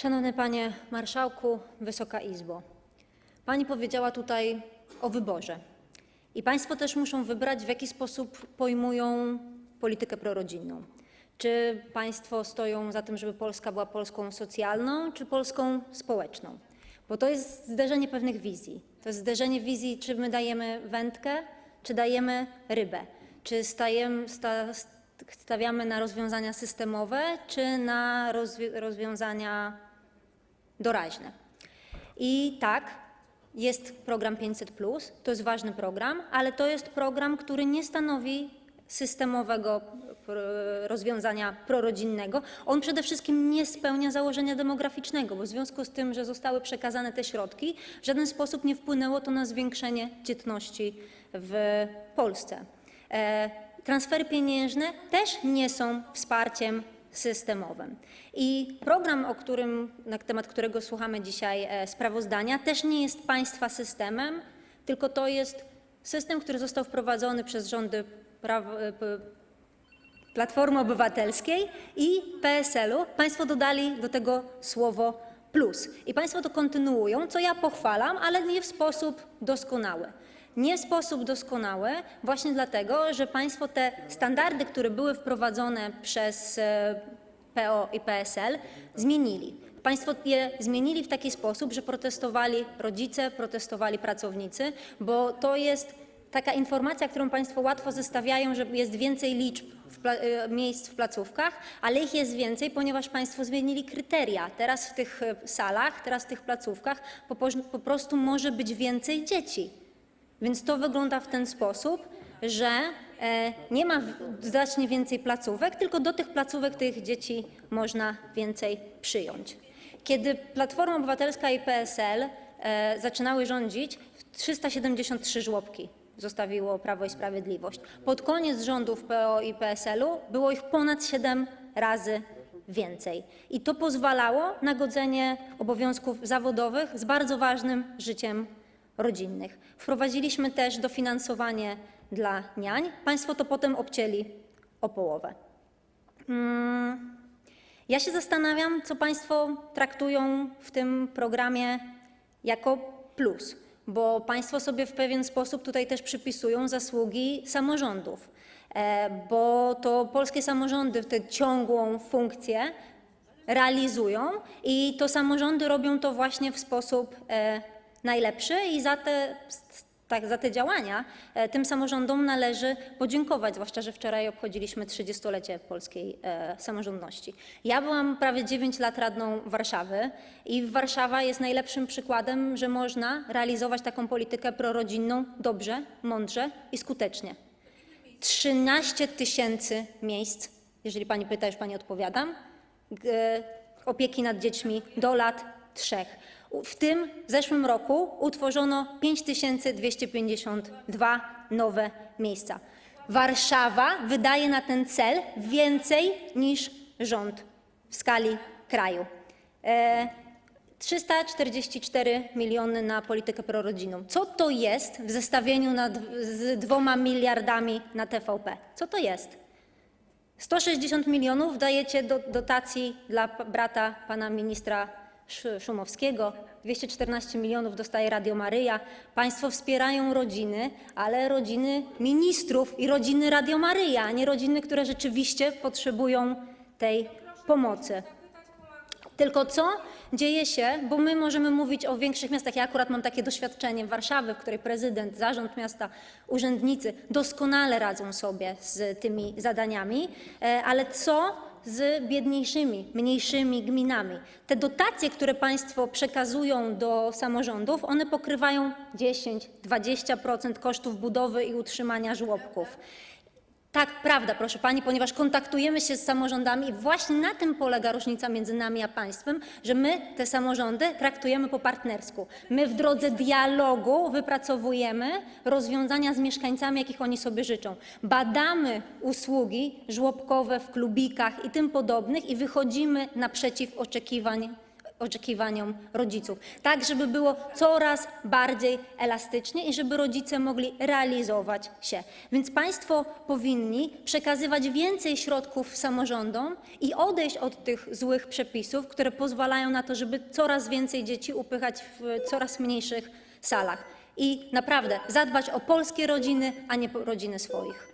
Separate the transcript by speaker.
Speaker 1: Szanowny Panie Marszałku, Wysoka Izbo. Pani powiedziała tutaj o wyborze. I Państwo też muszą wybrać, w jaki sposób pojmują politykę prorodzinną. Czy Państwo stoją za tym, żeby Polska była Polską socjalną, czy Polską społeczną? Bo to jest zderzenie pewnych wizji. To jest zderzenie wizji, czy my dajemy wędkę, czy dajemy rybę. Czy stajemy, sta, stawiamy na rozwiązania systemowe, czy na rozwi- rozwiązania doraźne. I tak, jest program 500, to jest ważny program, ale to jest program, który nie stanowi systemowego rozwiązania prorodzinnego. On przede wszystkim nie spełnia założenia demograficznego, bo w związku z tym, że zostały przekazane te środki, w żaden sposób nie wpłynęło to na zwiększenie dzietności w Polsce. E, Transfery pieniężne też nie są wsparciem systemowym. I program, o którym, na temat którego słuchamy dzisiaj e, sprawozdania, też nie jest państwa systemem, tylko to jest system, który został wprowadzony przez rządy praw- e, Platformy Obywatelskiej i PSL-u. Państwo dodali do tego słowo plus. I Państwo to kontynuują, co ja pochwalam, ale nie w sposób doskonały. Nie sposób doskonały właśnie dlatego, że Państwo te standardy, które były wprowadzone przez e, PO i PSL, zmienili. Państwo je zmienili w taki sposób, że protestowali rodzice, protestowali pracownicy, bo to jest taka informacja, którą Państwo łatwo zestawiają, że jest więcej liczb w e, miejsc w placówkach, ale ich jest więcej, ponieważ Państwo zmienili kryteria. Teraz w tych e, salach, teraz w tych placówkach po, po prostu może być więcej dzieci. Więc to wygląda w ten sposób, że e, nie ma znacznie więcej placówek, tylko do tych placówek tych dzieci można więcej przyjąć. Kiedy Platforma Obywatelska i PSL e, zaczynały rządzić, 373 żłobki zostawiło Prawo i Sprawiedliwość. Pod koniec rządów PO i PSL-u było ich ponad 7 razy więcej. I to pozwalało na godzenie obowiązków zawodowych z bardzo ważnym życiem rodzinnych. Wprowadziliśmy też dofinansowanie dla niań. Państwo to potem obcięli o połowę. Mm, Ja się zastanawiam, co Państwo traktują w tym programie jako plus, bo Państwo sobie w pewien sposób tutaj też przypisują zasługi samorządów, e, bo to polskie samorządy tę ciągłą funkcję realizują i to samorządy robią to właśnie w sposób e, najlepszy i za te, tak, za te działania e, tym samorządom należy podziękować, zwłaszcza, że wczoraj obchodziliśmy 30-lecie polskiej e, samorządności. Ja byłam prawie 9 lat radną Warszawy i Warszawa jest najlepszym przykładem, że można realizować taką politykę prorodzinną dobrze, mądrze i skutecznie. 13 tysięcy miejsc, jeżeli pani pyta, już pani odpowiadam, g- opieki nad dziećmi do lat trzech. W tym w zeszłym roku utworzono 5252 nowe miejsca. Warszawa wydaje na ten cel więcej niż rząd w skali kraju. E, 344 miliony na politykę prorodzinną. Co to jest w zestawieniu na, d- z dwoma miliardami na TVP? Co to jest? 160 milionów dajecie do dotacji dla brata pana ministra Szumowskiego, 214 milionów dostaje Radio Maryja. Państwo wspierają rodziny, ale rodziny ministrów i rodziny Radio Maryja, a nie rodziny, które rzeczywiście potrzebują tej pomocy. Tylko co dzieje się, bo my możemy mówić o większych miastach. Ja akurat mam takie doświadczenie Warszawy, w której prezydent, zarząd miasta, urzędnicy doskonale radzą sobie z tymi zadaniami, e, ale co z biedniejszymi, mniejszymi gminami? Te dotacje, które państwo przekazują do samorządów, one pokrywają 10-20% kosztów budowy i utrzymania żłobków. Tak, prawda, proszę pani, ponieważ kontaktujemy się z samorządami i właśnie na tym polega różnica między nami a państwem, że my te samorządy traktujemy po partnersku. My w drodze dialogu wypracowujemy rozwiązania z mieszkańcami, jakich oni sobie życzą. Badamy usługi żłobkowe w klubikach i tym podobnych i wychodzimy naprzeciw oczekiwań oczekiwaniom rodziców, tak żeby było coraz bardziej elastycznie i żeby rodzice mogli realizować się. Więc państwo powinni przekazywać więcej środków samorządom i odejść od tych złych przepisów, które pozwalają na to, żeby coraz więcej dzieci upychać w coraz mniejszych salach. I naprawdę zadbać o polskie rodziny, a nie rodziny swoich.